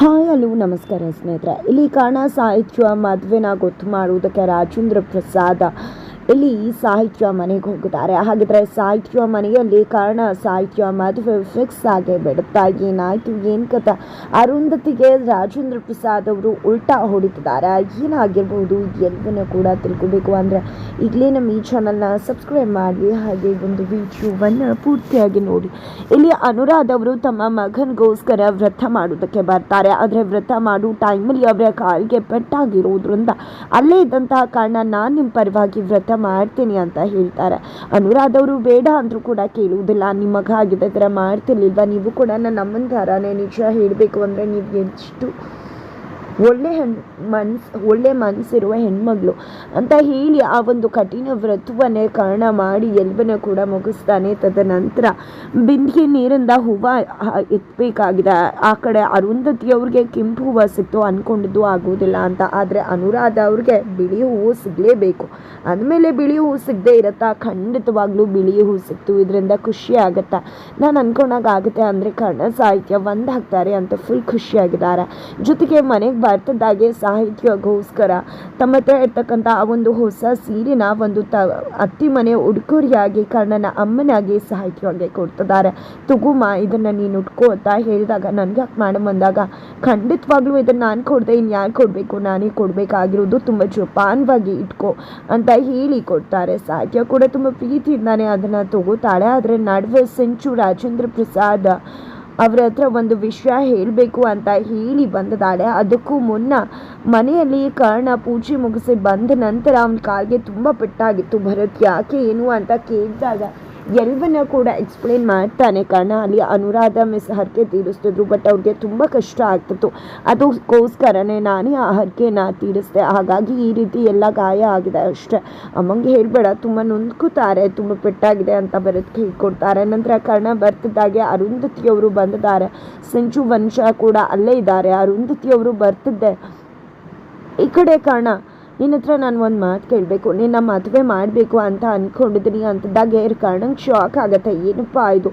Hi hello ನಮಸ್ಕಾರ ಸ್ನೇಹಿತರೆ. ಇಲ್ಲಿ ಕಾರಣ ಸಾಹಿತ್ಯ ಮದುವೆನ ಗೊತ್ತು ಮಾಡುವುದಕ್ಕೆ ರಾಜೇಂದ್ರ ಪ್ರಸಾದ್. ಇಲ್ಲಿ ಸಾಹಿತ್ಯ ಮನೆಗೆ ಹೋಗಿದ್ದಾರೆ. ಹಾಗಿದ್ರೆ ಸಾಹಿತ್ಯ ಮನೆಯಲ್ಲಿ ಕಾರಣ ಸಾಹಿತ್ಯ ಮದುವೆ ಫಿಕ್ಸ್ ಆಗಿ ಬಿಡುತ್ತಾ ಏನಾಯ್ತು? ಏನು ಕಥ ಅರುಂಧತಿಗೆ ರಾಜೇಂದ್ರ ಪ್ರಸಾದ್ ಅವರು ಉಲ್ಟಾ ಹೊಡಿತಿದ್ದಾರೆ. ಏನಾಗಿರ್ಬೋದು ಎಲ್ಲವನ್ನೂ ಕೂಡ ತಿಳ್ಕೊಬೇಕು ಅಂದ್ರೆ ಈಗಲೇ ನಮ್ಮ ಈ ಚಾನಲ್ನ ಸಬ್ಸ್ಕ್ರೈಬ್ ಮಾಡಿ, ಹಾಗೆ ಒಂದು ವಿಡಿಯೋವನ್ನು ಪೂರ್ತಿಯಾಗಿ ನೋಡಿ. ಇಲ್ಲಿ ಅನುರಾಧ್ ಅವರು ತಮ್ಮ ಮಗನಿಗೋಸ್ಕರ ವ್ರತ ಮಾಡೋದಕ್ಕೆ ಬರ್ತಾರೆ. ಆದರೆ ವ್ರತ ಮಾಡೋ ಟೈಮಲ್ಲಿ ಅವರ ಕಾಲಿಗೆ ಪೆಟ್ಟಾಗಿರೋದ್ರಿಂದ ಅಲ್ಲೇ ಇದ್ದಂತಹ ಕಾರಣ ನಾನು ನಿಮ್ಮ ಪರವಾಗಿ ವ್ರತ ಮಾಡ್ತೀನಿ ಅಂತ ಹೇಳ್ತಾರೆ. ಅನುರಾಧವರು ಬೇಡ ಅಂದರೂ ಕೂಡ ಕೇಳುವುದಿಲ್ಲ. ನಿಮ್ಮ ಮಗ ಆಗಿದೆ ಥರ ಮಾಡ್ತಿರ್ಲಿಲ್ವಾ? ನೀವು ಕೂಡ ನನ್ನ ಅಮ್ಮನ ಥರನೇ ನಿಜ ಹೇಳಬೇಕು ಅಂದರೆ ನೀವು ಎಷ್ಟು ಒಳ್ಳೆ ಹೆಣ್, ಮನ್ಸು, ಒಳ್ಳೆ ಮನಸ್ಸಿರುವ ಹೆಣ್ಮಗಳು. ಅಂತ ಹೇಳಿ ಆ ಒಂದು ಕಠಿಣ ವ್ರತವನ್ನೇ ಕಾರಣ ಮಾಡಿ ಎಲ್ಬನ ಕೂಡ ಮುಗಿಸ್ತಾನೆ. ತದನಂತರ ಬಿಂದಿಗೆ ನೀರಿಂದ ಹೂವ ಎತ್ತಬೇಕಾಗಿದೆ ಆ ಕಡೆ ಅರುಂಧತಿ ಅವ್ರಿಗೆ ಕೆಂಪು ಹೂವು ಸಿಕ್ತು ಅಂದ್ಕೊಂಡಿದ್ದು ಆಗೋದಿಲ್ಲ ಅಂತ. ಆದರೆ ಅನುರಾಧ ಅವ್ರಿಗೆ ಬಿಳಿ ಹೂವು ಸಿಗಲೇಬೇಕು. ಅಂದಮೇಲೆ ಬಿಳಿ ಹೂವು ಸಿಗದೆ ಇರುತ್ತಾ? ಖಂಡಿತವಾಗ್ಲೂ ಬಿಳಿ ಹೂವು ಸಿಕ್ತು. ಇದರಿಂದ ಖುಷಿ ಆಗುತ್ತಾ? ನಾನು ಅಂದ್ಕೊಂಡಾಗ ಆಗುತ್ತೆ ಅಂದರೆ ಕನ್ನಡ ಸಾಹಿತ್ಯ ಒಂದು ಹಾಕ್ತಾರೆ ಅಂತ ಫುಲ್ ಖುಷಿಯಾಗಿದ್ದಾರೆ ಜೊತೆಗೆ ಮನೆಗೆ ಬರ್ತಿದ್ದಾಗೆ ಸಾಹಿತ್ಯಗೋಸ್ಕರ ತಮ್ಮ ಹತ್ರ ಇರ್ತಕ್ಕಂಥ ಆ ಒಂದು ಹೊಸ ಸೀರಿನ ಒಂದು ತ ಅತ್ತಿ ಮನೆ ಉಡುಗೊರೆಯಾಗಿ ಕರ್ಣನ ಅಮ್ಮನಾಗಿ ಸಾಹಿತ್ಯವಾಗಿ ಕೊಡ್ತಿದ್ದಾರೆ. ತಗುಮ ಇದನ್ನು ನೀನು ಉಟ್ಕೋ ಅಂತ ಹೇಳಿದಾಗ ನನಗೆ ಯಾಕೆ ಮೇಡಮ್ ಬಂದಾಗ ಖಂಡಿತವಾಗ್ಲೂ ಇದನ್ನು ನಾನು ಕೊಡದೆ ಇನ್ನು ಯಾರು ಕೊಡಬೇಕು? ನಾನೇ ಕೊಡಬೇಕಾಗಿರೋದು ತುಂಬ ಜೋಪಾನವಾಗಿ ಇಟ್ಕೋ ಅಂತ ಹೇಳಿ ಕೊಡ್ತಾರೆ. ಸಾಹಿತ್ಯ ಕೂಡ ತುಂಬ ಪ್ರೀತಿಯಿಂದಾನೆ ಅದನ್ನು ತಗೋತಾಳೆ. ಆದರೆ ನಡುವೆ ಸೆಂಚು ರಾಜೇಂದ್ರ ಪ್ರಸಾದ್ ಅವ್ರ ಹತ್ರ ಒಂದು ವಿಷಯ ಹೇಳಬೇಕು ಅಂತ ಹೇಳಿ ಬಂದಿದ್ದಾಳೆ ಅದಕ್ಕೂ ಮುನ್ನ ಮನೆಯಲ್ಲಿ ಕರ್ಣ ಪೂಜೆ ಮುಗಿಸಿ ಬಂದ ನಂತರ ಅವನ ಕಾಲಿಗೆ ತುಂಬ ಪೆಟ್ಟಾಗಿತ್ತು. ಭರತ್ ಯಾಕೆ ಏನು ಅಂತ ಕೇಳಿದಾಗ ಎಲ್ಲವನ್ನ ಕೂಡ ಎಕ್ಸ್ಪ್ಲೇನ್ ಮಾಡ್ತಾನೆ ಕಾರಣ ಅಲ್ಲಿ ಅನುರಾಧ ಮಿಸ್ ಹರಕೆ ತೀರಿಸ್ತಿದ್ರು ಬಟ್ ಅವ್ರಿಗೆ ತುಂಬ ಕಷ್ಟ ಆಗ್ತಿತ್ತು. ಅದಕ್ಕೋಸ್ಕರನೇ ನಾನೇ ಆ ಹರಕೆನ ತೀರಿಸ್ದೆ. ಹಾಗಾಗಿ ಈ ರೀತಿ ಎಲ್ಲ ಗಾಯ ಆಗಿದೆ ಅಷ್ಟೇ. ಅಮ್ಮಂಗೆ ಹೇಳಬೇಡ, ತುಂಬ ನೊಂದ್ಕೋತಾರೆ, ತುಂಬ ಪೆಟ್ಟಾಗಿದೆ ಅಂತ ಬರೋದು ಕೇಳ್ಕೊಡ್ತಾರೆ ನಂತರ ಕರ್ಣ ಬರ್ತಿದ್ದಾಗೆ ಅರುಂಧತಿಯವರು ಬಂದಿದ್ದಾರೆ. ಸಂಚು ವಂಶ ಕೂಡ ಅಲ್ಲೇ ಇದ್ದಾರೆ. ಅರುಂಧತಿಯವರು ಬರ್ತಿದ್ದೆ. ಈ ಕಡೆ ಕಾರಣ ನಿನ್ನ ಹತ್ರ ನಾನು ಒಂದು ಮಾತು ಕೇಳಬೇಕು. ನಿನ್ನ ಮದುವೆ ಮಾಡಬೇಕು ಅಂತ ಅಂದ್ಕೊಂಡಿದ್ದೀನಿ ಅಂತದಾಗ ಕಾರಣಂಗೆ ಶಾಕ್ ಆಗುತ್ತೆ. ಏನಪ್ಪ ಇದು?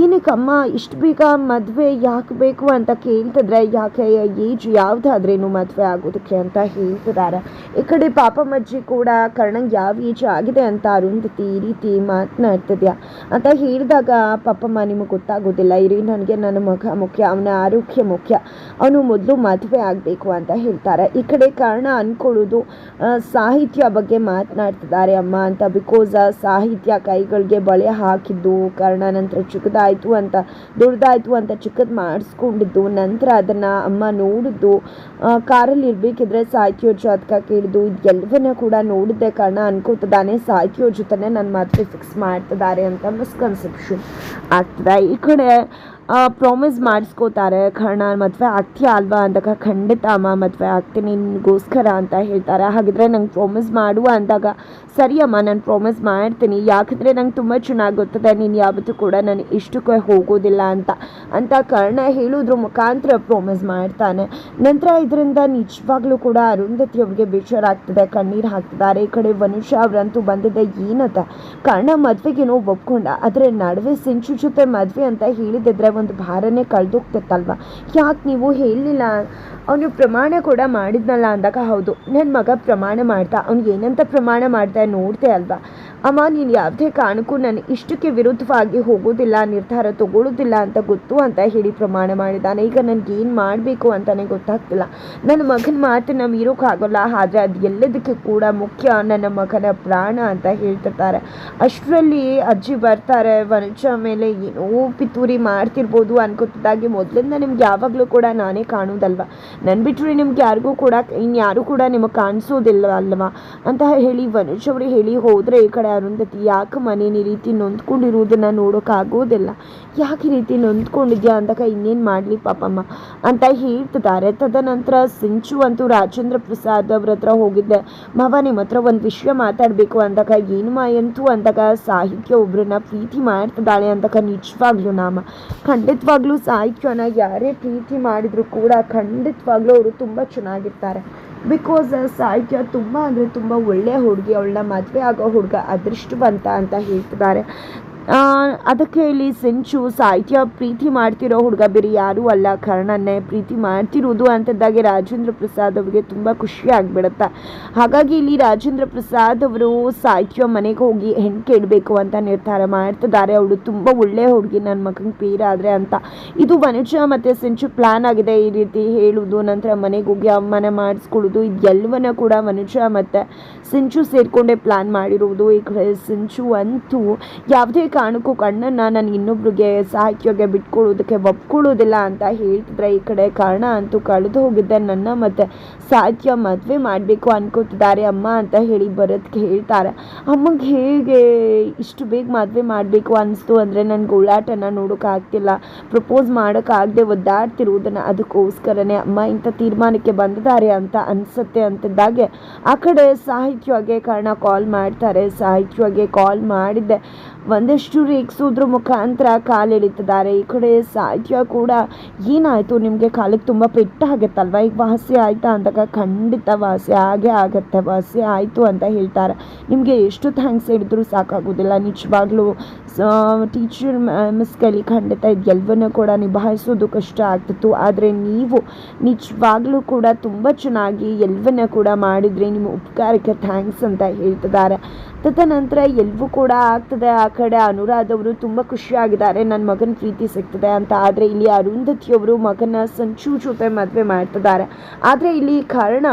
ಏನಕ್ಕಮ್ಮ, ಇಷ್ಟು ಬೇಗ ಮದುವೆ ಯಾಕೆ ಬೇಕು ಅಂತ ಕೇಳ್ತಿದ್ರೆ ಯಾಕೆ, ಏಜ್ ಯಾವುದಾದ್ರೇನು ಮದುವೆ ಆಗೋದಕ್ಕೆ ಅಂತ ಹೇಳ್ತಿದ್ದಾರೆ ಈ ಕಡೆ ಪಾಪಮ್ಮಜ್ಜಿ ಕೂಡ ಕರ್ಣಂಗೆ ಯಾವ ಏಜ್ ಆಗಿದೆ ಅಂತ ಅರುಂಧತಿ ಈ ರೀತಿ ಮಾತನಾಡ್ತಿದ್ಯಾ ಅಂತ ಹೇಳಿದಾಗ ಪಾಪಮ್ಮ ನಿಮಗೆ ಗೊತ್ತಾಗೋದಿಲ್ಲ. ಇರಿ, ನನಗೆ ನನ್ನ ಮಗ ಮುಖ್ಯ, ಅವನ ಆರೋಗ್ಯ ಮುಖ್ಯ. ಅವನು ಮೊದಲು ಮದುವೆ ಆಗಬೇಕು ಅಂತ ಹೇಳ್ತಾರೆ. ಈ ಕಡೆ ಕಾರಣ ಅಂದ್ಕೊಳ್ಳೋದು ಸಾಹಿತ್ಯ ಬಗ್ಗೆ ಮಾತನಾಡ್ತಿದ್ದಾರೆ ಅಮ್ಮ ಅಂತ. ಬಿಕಾಸ್ ಸಾಹಿತ್ಯ ಕೈಗಳಿಗೆ ಬಳೆ ಹಾಕಿದ್ದು, ಕಾರಣ ನಂತರ ಚಿಕ್ಕದಾಯಿತು ಅಂತ, ದೊಡ್ಡದಾಯಿತು ಅಂತ ಚಿಕ್ಕದು ಮಾಡಿಸ್ಕೊಂಡಿದ್ದು, ನಂತರ ಅದನ್ನು ಅಮ್ಮ ನೋಡಿದ್ದು ಕಾರಲ್ಲಿ ಇರಬೇಕಿದ್ರೆ ಸಾಹಿತ್ಯ ಜಾತಕ ಕೇಳಿದ್ದು ಎಲ್ಲವನ್ನ ಕೂಡ ನೋಡಿದ್ದೆ ಕಾರಣ ಅನ್ಕೋತಿದ್ದಾನೆ ಸಾಹಿತ್ಯ ಜೊತೆನೆ ನನ್ನ ಮಾತ್ರ ಫಿಕ್ಸ್ ಮಾಡ್ತಿದ್ದಾರೆ ಅಂತ ಮಿಸ್ಕನ್ಸೆಪ್ಷನ್ ಆಗ್ತದೆ. ಈ ಕಡೆ ಪ್ರಾಮಿಸ್ ಮಾಡಿಸ್ಕೋತಾರೆ. ಕಾರಣ ಮದುವೆ ಆಗ್ತೀಯಾ ಅಲ್ವಾ ಅಂದಾಗ ಖಂಡಿತ ಅಮ್ಮ ಮದುವೆ ಆಗ್ತೀನಿ, ನಿನಗೋಸ್ಕರ ಅಂತ ಹೇಳ್ತಾರೆ. ಹಾಗಿದ್ರೆ ನಂಗೆ ಪ್ರಾಮಿಸ್ ಮಾಡುವ ಅಂದಾಗ, ಸರಿ ಅಮ್ಮ, ನಾನು ಪ್ರಾಮಿಸ್ ಮಾಡ್ತೀನಿ. ಯಾಕಂದರೆ ನಂಗೆ ತುಂಬ ಚೆನ್ನಾಗಿ ಗೊತ್ತದೆ. ನೀನು ಯಾವತ್ತೂ ಕೂಡ ನಾನು ಇಷ್ಟಕ್ಕೆ ಹೋಗೋದಿಲ್ಲ ಅಂತ. ಅಂತ ಕರ್ಣ ಹೇಳೋದ್ರ ಮುಖಾಂತರ ಪ್ರಾಮಿಸ್ ಮಾಡ್ತಾನೆ. ನಂತರ ಇದರಿಂದ ನಿಜವಾಗ್ಲೂ ಕೂಡ ಅರುಂಧತಿ ಅವ್ರಿಗೆ ಬೇಜಾರಾಗ್ತದೆ. ಕಣ್ಣೀರು ಹಾಕ್ತಿದ್ದಾರೆ. ಈ ಕಡೆ ವನುಷ ಅವರಂತೂ ಬಂದಿದ್ದೆ ಏನಂತ? ಕರ್ಣ ಮದುವೆಗೇನೋ ಒಪ್ಕೊಂಡ. ಆದರೆ ನಡುವೆ ಸಿಂಚು ಜೊತೆ ಮದುವೆ ಅಂತ ಹೇಳಿದಿದ್ರೆ ಒಂದು ಭಾರನೇ ಕಳೆದೋಗ್ತಿತ್ತಲ್ವ ಯಾಕೆ ನೀವು ಹೇಳಲಿಲ್ಲ ಅವನು ಪ್ರಮಾಣ ಕೂಡ ಮಾಡಿದ್ನಲ್ಲ ಅಂದಾಗ ಹೌದು. ನನ್ನ ಮಗ ಪ್ರಮಾಣ ಮಾಡ್ತಾ, ಅವ್ನು ಏನಂತ ಪ್ರಮಾಣ ಮಾಡ್ತಾ ನೋಡಿದೆ ಅಲ್ವಾ? ಅಮ್ಮ, ನೀನು ಯಾವುದೇ ಕಾರಣಕ್ಕೂ ನಾನು ಇಷ್ಟಕ್ಕೆ ವಿರುದ್ಧವಾಗಿ ಹೋಗೋದಿಲ್ಲ, ನಿರ್ಧಾರ ತಗೊಳ್ಳೋದಿಲ್ಲ ಅಂತ ಗೊತ್ತು ಅಂತ ಹೇಳಿ ಪ್ರಮಾಣ ಮಾಡಿದ್ದಾನೆ. ಈಗ ನನಗೆ ಏನು ಮಾಡಬೇಕು ಅಂತಲೇ ಗೊತ್ತಾಗ್ತಿಲ್ಲ. ನನ್ನ ಮಗನ ಮಾತು ನಮ್ಗೆ ಇರೋಕ್ಕಾಗೋಲ್ಲ ಆದರೆ ಅದು ಎಲ್ಲದಕ್ಕೆ ಕೂಡ ಮುಖ್ಯ ನನ್ನ ಮಗನ ಪ್ರಾಣ ಅಂತ ಹೇಳ್ತಿರ್ತಾರೆ. ಅಷ್ಟರಲ್ಲಿ ಅಜ್ಜಿ ಬರ್ತಾರೆ, ವನಜ ಮೇಲೆ ಏನೋ ಪಿತೂರಿ ಮಾಡ್ತಿರ್ಬೋದು ಅನ್ಕೋತಿದ್ದಾಗೆ ಮೊದಲಿಂದ ನಿಮ್ಗೆ ಯಾವಾಗಲೂ ಕೂಡ ನಾನೇ ಕಾಣೋದಲ್ವ? ನನ್ನ ಬಿಟ್ಟರೆ ನಿಮ್ಗೆ ಯಾರಿಗೂ ಕೂಡ ಇನ್ಯಾರು ಕೂಡ ನಿಮಗೆ ಕಾಣಿಸೋದಿಲ್ಲ ಅಲ್ವಾ? ಅಂತ ಹೇಳಿ ವನುಷ್ ಅವರು ಹೇಳಿ ಹೋದರೆ ಈ ಕಡೆ ಅರುಂಧತಿ, ಯಾಕೆ ಮನೇನ ಈ ರೀತಿ ನೊಂದ್ಕೊಂಡಿರೋದನ್ನ ನೋಡೋಕ್ಕಾಗೋದಿಲ್ಲ ಯಾಕೆ ಈ ರೀತಿ ನೊಂದ್ಕೊಂಡಿದ್ಯಾ ಅಂತಕ ಇನ್ನೇನು ಮಾಡಲಿ ಪಾಪಮ್ಮ? ಅಂತ ಹೇಳ್ತಿದ್ದಾರೆ. ತದನಂತರ ಸಿಂಚು ಅಂತೂ ರಾಜೇಂದ್ರ ಪ್ರಸಾದ್ ಅವ್ರ ಹತ್ರ ಹೋಗಿದ್ದೆ. ಮಾವ ನಿಮ್ಮ ಹತ್ರ ಒಂದು ವಿಷಯ ಮಾತಾಡಬೇಕು ಅಂತಕ ಏನು ಮಾಯಂತು ಅಂತಕ ಸಾಹಿತ್ಯ ಒಬ್ರನ್ನ ಪ್ರೀತಿ ಮಾಡ್ತಿದ್ದಾಳೆ ಅಂತಕ ನಿಜವಾಗ್ಲೂ ನಾಮ. ಖಂಡಿತವಾಗ್ಲೂ ಸಾಹಿತ್ಯನ ಯಾರೇ ಪ್ರೀತಿ ಮಾಡಿದರೂ ಕೂಡ ಖಂಡಿತವಾಗ್ಲೂ ಅವರು ತುಂಬ ಚೆನ್ನಾಗಿರ್ತಾರೆ. ಬಿಕಾಸ್ ಸಾಹಿತ್ಯ ತುಂಬ ಅಂದರೆ ತುಂಬ ಒಳ್ಳೆಯ ಹುಡುಗಿ, ಅವಳನ್ನ ಮದುವೆ ಆಗೋ ಹುಡುಗ, ಅದೃಷ್ಟವಂತ ಅಂತ ಹೇಳ್ತಿದ್ದಾರೆ. ಅದಕ್ಕೆ ಇಲ್ಲಿ ಸಿಂಚು ಸಾಹಿತ್ಯ ಪ್ರೀತಿ ಮಾಡ್ತಿರೋ ಹುಡುಗ ಬೇರೆ ಯಾರೂ ಅಲ್ಲ. ಕರ್ಣನ್ನೇ ಪ್ರೀತಿ ಮಾಡ್ತಿರೋದು ಅಂತಿದ್ದಾಗೆ ರಾಜೇಂದ್ರ ಪ್ರಸಾದ್ ಅವರಿಗೆ ತುಂಬ ಖುಷಿ ಆಗಿಬಿಡುತ್ತೆ. ಹಾಗಾಗಿ ಇಲ್ಲಿ ರಾಜೇಂದ್ರ ಪ್ರಸಾದ್ ಅವರು ಸಾಹಿತ್ಯ ಮನೆಗೆ ಹೋಗಿ ಹೆಣ್ಣು ಕೇಳಬೇಕು ಅಂತ ನಿರ್ಧಾರ ಮಾಡ್ತಿದ್ದಾರೆ. ಅವಳು ತುಂಬ ಒಳ್ಳೆ ಹುಡುಗಿ ನನ್ನ ಮಗನ ಪೇರಾದರೆ ಅಂತ. ಇದು ವನುಜ ಮತ್ತು ಸಿಂಚು ಪ್ಲ್ಯಾನ್ ಆಗಿದೆ ಈ ರೀತಿ ಹೇಳುವುದು ನಂತರ ಮನೆಗೆ ಹೋಗಿ ಅವಮಾನ ಮಾಡಿಸ್ಕೊಳ್ಳೋದು. ಇದೆಲ್ಲವನ್ನ ಕೂಡ ವನುಜ ಮತ್ತು ಸಿಂಚು ಸೇರಿಕೊಂಡೇ ಪ್ಲಾನ್ ಮಾಡಿರುವುದು ಈ ಕಡೆ ಸಿಂಚು ಅಂತೂ ಯಾವುದೇ ಕಾರಣಕ್ಕೂ ಕಣ್ಣನ್ನು ನಾನು ಇನ್ನೊಬ್ರಿಗೆ ಸಾಹಿತ್ಯಗೆ ಬಿಟ್ಕೊಳ್ಳೋದಕ್ಕೆ ಒಪ್ಕೊಳ್ಳೋದಿಲ್ಲ ಅಂತ ಹೇಳ್ತಿದ್ರೆ ಈ ಕಡೆ ಕಾರಣ ಅಂತೂ ಕಳೆದು ಹೋಗಿದ್ದೆ ನನ್ನ ಮತ್ತು ಸಾಹಿತ್ಯ ಮದುವೆ ಮಾಡಬೇಕು ಅನ್ಕೋತಿದ್ದಾರೆ ಅಮ್ಮ ಅಂತ ಹೇಳಿ ಭರತ್ಗೆ ಹೇಳ್ತಾರೆ. ಅಮ್ಮಗೆ ಹೇಗೆ ಇಷ್ಟು ಬೇಗ ಮದುವೆ ಮಾಡಬೇಕು ಅನಿಸ್ತು ಅಂದರೆ ನನಗೆ ಉಳ್ಳಾಟನ ನೋಡೋಕ್ಕಾಗ್ತಿಲ್ಲ ಪ್ರಪೋಸ್ ಮಾಡೋಕ್ಕಾಗದೆ ಒದ್ದಾಡ್ತಿರುವುದನ್ನು ಅದಕ್ಕೋಸ್ಕರನೇ ಅಮ್ಮ ಇಂಥ ತೀರ್ಮಾನಕ್ಕೆ ಬಂದಿದ್ದಾರೆ ಅಂತ ಅನಿಸುತ್ತೆ ಅಂತಿದ್ದಾಗೆ ಆ ಕಡೆ ಸಾಹಿತ್ಯಗೆ ಕಾರಣ ಕಾಲ್ ಮಾಡ್ತಾರೆ ಸಾಹಿತ್ಯಗೆ ಕಾಲ್ ಮಾಡಿದ್ದೆ. ಒಂದಷ್ಟು ರೇಗಿಸೋದ್ರ ಮುಖಾಂತರ ಕಾಲು ಎಳಿತಿದ್ದಾರೆ. ಈ ಕಡೆ ಸಾಹಿತ್ಯ ಕೂಡ ಏನಾಯಿತು? ನಿಮಗೆ ಕಾಲಿಗೆ ತುಂಬ ಪೆಟ್ಟಾಗತ್ತಲ್ವ ಈಗ ವಾಸಿ ಆಯ್ತಾ ಅಂದಾಗ ಖಂಡಿತ ವಾಸಿ ಆಗೇ ಆಗತ್ತೆ, ವಾಸಿ ಆಯಿತು ಅಂತ ಹೇಳ್ತಾರೆ. ನಿಮಗೆ ಎಷ್ಟು ಥ್ಯಾಂಕ್ಸ್ ಹೇಳಿದ್ರು ಸಾಕಾಗೋದಿಲ್ಲ. ನಿಜವಾಗ್ಲೂ ಟೀಚರ್ ಮಿಸ್ ಕೈಲಿ ಖಂಡಿತ ಇದೆಲ್ಲವನ್ನೂ ಕೂಡ ನಿಭಾಯಿಸೋದು ಕಷ್ಟ ಆಗ್ತಿತ್ತು. ಆದರೆ ನೀವು ನಿಜವಾಗ್ಲೂ ಕೂಡ ತುಂಬ ಚೆನ್ನಾಗಿ ಎಲ್ಲವನ್ನ ಕೂಡ ಮಾಡಿದರೆ ನಿಮ್ಮ ಉಪಕಾರಕ್ಕೆ ಥ್ಯಾಂಕ್ಸ್ ಅಂತ ಹೇಳ್ತಿದ್ದಾರೆ. ತದನಂತರ ಎಲ್ಲವೂ ಕೂಡ ಆಗ್ತದೆ. ಆ ಕಡೆ ಅನುರಾಧವರು ತುಂಬ ಖುಷಿಯಾಗಿದ್ದಾರೆ. ನನ್ನ ಮಗನ ಪ್ರೀತಿ ಸಿಗ್ತದೆ ಅಂತ. ಆದರೆ ಇಲ್ಲಿ ಅರುಂಧತಿಯವರು ಮಗನ ಸಂಚು ಜೊತೆ ಮದುವೆ ಮಾಡ್ತಿದ್ದಾರೆ. ಆದರೆ ಇಲ್ಲಿ ಕಾರಣ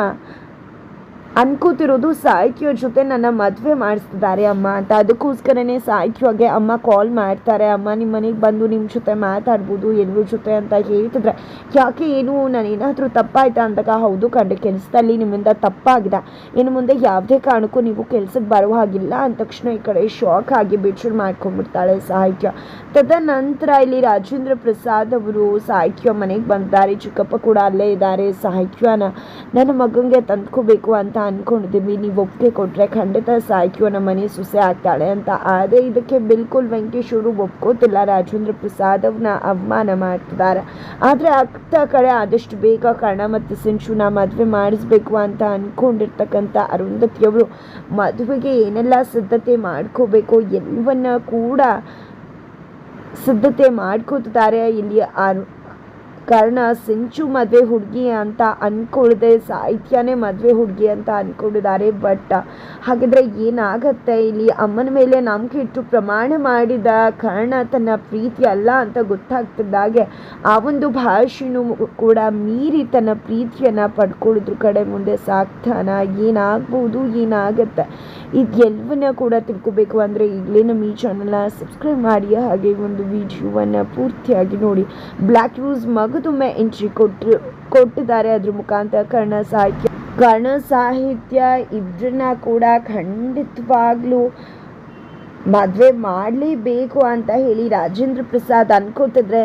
ಅನ್ಕೋತಿರೋದು ಸಾಹಿತ್ಯ ಜೊತೆ ನನ್ನ ಮದುವೆ ಮಾಡಿಸ್ತಿದ್ದಾರೆ ಅಮ್ಮ ಅಂತ. ಅದಕ್ಕೋಸ್ಕರನೇ ಸಾಹಿತ್ಯಗೆ ಅಮ್ಮ ಕಾಲ್ ಮಾಡ್ತಾರೆ. ಅಮ್ಮ ನಿಮ್ಮ ಮನೆಗೆ ಬಂದು ನಿಮ್ಮ ಜೊತೆ ಮಾತಾಡ್ಬೋದು ಎಲ್ಲರ ಜೊತೆ ಅಂತ ಹೇಳ್ತಿದ್ರೆ, ಯಾಕೆ ಏನು, ನಾನು ಏನಾದರೂ ತಪ್ಪಾಯ್ತಾ ಅಂದಾಗ, ಹೌದು ಕಂಡು ಕೆಲಸದಲ್ಲಿ ನಿಮ್ಮಿಂದ ತಪ್ಪಾಗಿದೆ. ಇನ್ನು ಮುಂದೆ ಯಾವುದೇ ಕಾರಣಕ್ಕೂ ನೀವು ಕೆಲ್ಸಕ್ಕೆ ಬರೋ ಹಾಗಿಲ್ಲ ಅಂದ ತಕ್ಷಣ ಈ ಕಡೆ ಶಾಕ್ ಆಗಿ ಬೇಜಾರು ಮಾಡ್ಕೊಂಡ್ಬಿಡ್ತಾಳೆ ಸಾಹಿತ್ಯ ತದನಂತರ ಇಲ್ಲಿ ರಾಜೇಂದ್ರ ಪ್ರಸಾದ್ ಅವರು ಸಾಹಿತ್ಯ ಮನೆಗೆ ಬಂದಿದ್ದಾರೆ. ಚಿಕ್ಕಪ್ಪ ಕೂಡ ಅಲ್ಲೇ ಇದ್ದಾರೆ ಸಾಹಿತ್ಯನ ನನ್ನ ಮಗನಿಗೆ ತಂದ್ಕೋಬೇಕು ಅಂತ ಅಂದ್ಕೊಂಡಿದ್ದೀವಿ ನೀವು ಒಪ್ಪಿಗೆ ಕೊಟ್ಟರೆ ಖಂಡಿತ ಸಾಹಿತ್ಯ ನಮ್ಮ ಮನೆ ಸೊಸೆ ಆಗ್ತಾಳೆ ಅಂತ. ಆದರೆ ಇದಕ್ಕೆ ಬಿಲ್ಕುಲ್ ವೆಂಕಟೇಶ್ ಅವರು ಒಪ್ಕೋತಿಲ್ಲ. ರಾಜೇಂದ್ರ ಪ್ರಸಾದ್ ಅವ್ರನ್ನ ಅವಮಾನ ಮಾಡ್ತಿದ್ದಾರೆ. ಆದರೆ ಅಕ್ಕ ಕಡೆ ಆದಷ್ಟು ಬೇಗ ಕರ್ಣ ಮತ್ತು ಸಿಂಚುನ ಮದುವೆ ಮಾಡಿಸ್ಬೇಕು ಅಂತ ಅಂದ್ಕೊಂಡಿರ್ತಕ್ಕಂಥ ಅರುಂಧತಿಯವರು ಮದುವೆಗೆ ಏನೆಲ್ಲ ಸಿದ್ಧತೆ ಮಾಡ್ಕೋಬೇಕು, ಎಲ್ಲವನ್ನ ಕೂಡ ಸಿದ್ಧತೆ ಮಾಡ್ಕೋತಿದ್ದಾರೆ ಇಲ್ಲಿ ಅರು ಕಾರಣ, ಸಿಂಚು ಮದುವೆ ಹುಡುಗಿ ಅಂತ ಅಂದ್ಕೊಳ್ದೆ ಸಾಹಿತ್ಯನೇ ಮದುವೆ ಹುಡುಗಿ ಅಂತ ಅಂದ್ಕೊಂಡಿದ್ದಾರೆ ಬಟ್ ಹಾಗಿದ್ರೆ ಏನಾಗತ್ತೆ ಇಲ್ಲಿ? ಅಮ್ಮನ ಮೇಲೆ ನಂಬಿಕೆ ಇಟ್ಟು ಪ್ರಮಾಣ ಮಾಡಿದ ಕಾರಣ ತನ್ನ ಪ್ರೀತಿ ಅಲ್ಲ ಅಂತ ಗೊತ್ತಾಗ್ತಿದ್ದಾಗೆ ಆ ಒಂದು ಭಾಷೆನೂ ಕೂಡ ಮೀರಿ ತನ್ನ ಪ್ರೀತಿಯನ್ನು ಪಡ್ಕೊಳ್ಳೋದ್ರ ಕಡೆ ಮುಂದೆ ಸಾಕ್ತಾನ? ಏನಾಗ್ಬೋದು? ಏನಾಗತ್ತೆ? ಇದೆಲ್ಲವನ್ನ ಕೂಡ ತಿಳ್ಕೊಬೇಕು ಅಂದರೆ ಈಗಲೇ ನಮ್ಮ ಈ ಚಾನಲ್ನ ಸಬ್ಸ್ಕ್ರೈಬ್ ಮಾಡಿ ಹಾಗೆ ಒಂದು ವಿಡಿಯೋವನ್ನು ಪೂರ್ತಿಯಾಗಿ ನೋಡಿ. ಬ್ಲ್ಯಾಕ್ ರೋಸ್ ಮಗದೊಮ್ಮೆ ಎಂಟ್ರಿ ಕೊಟ್ಟರು ಕೊಟ್ಟಿದ್ದಾರೆ ಅದ್ರ ಮುಖಾಂತರ ಕರ್ಣ ಸಾಹಿತ್ಯ. ಕರ್ಣ ಸಾಹಿತ್ಯ ಇಬ್ಬರನ್ನ ಕೂಡ ಖಂಡಿತವಾಗ್ಲೂ ಮದುವೆ ಮಾಡಲೇಬೇಕು ಅಂತ ಹೇಳಿ ರಾಜೇಂದ್ರ ಪ್ರಸಾದ್ ಅನ್ಕೋತಿದ್ರೆ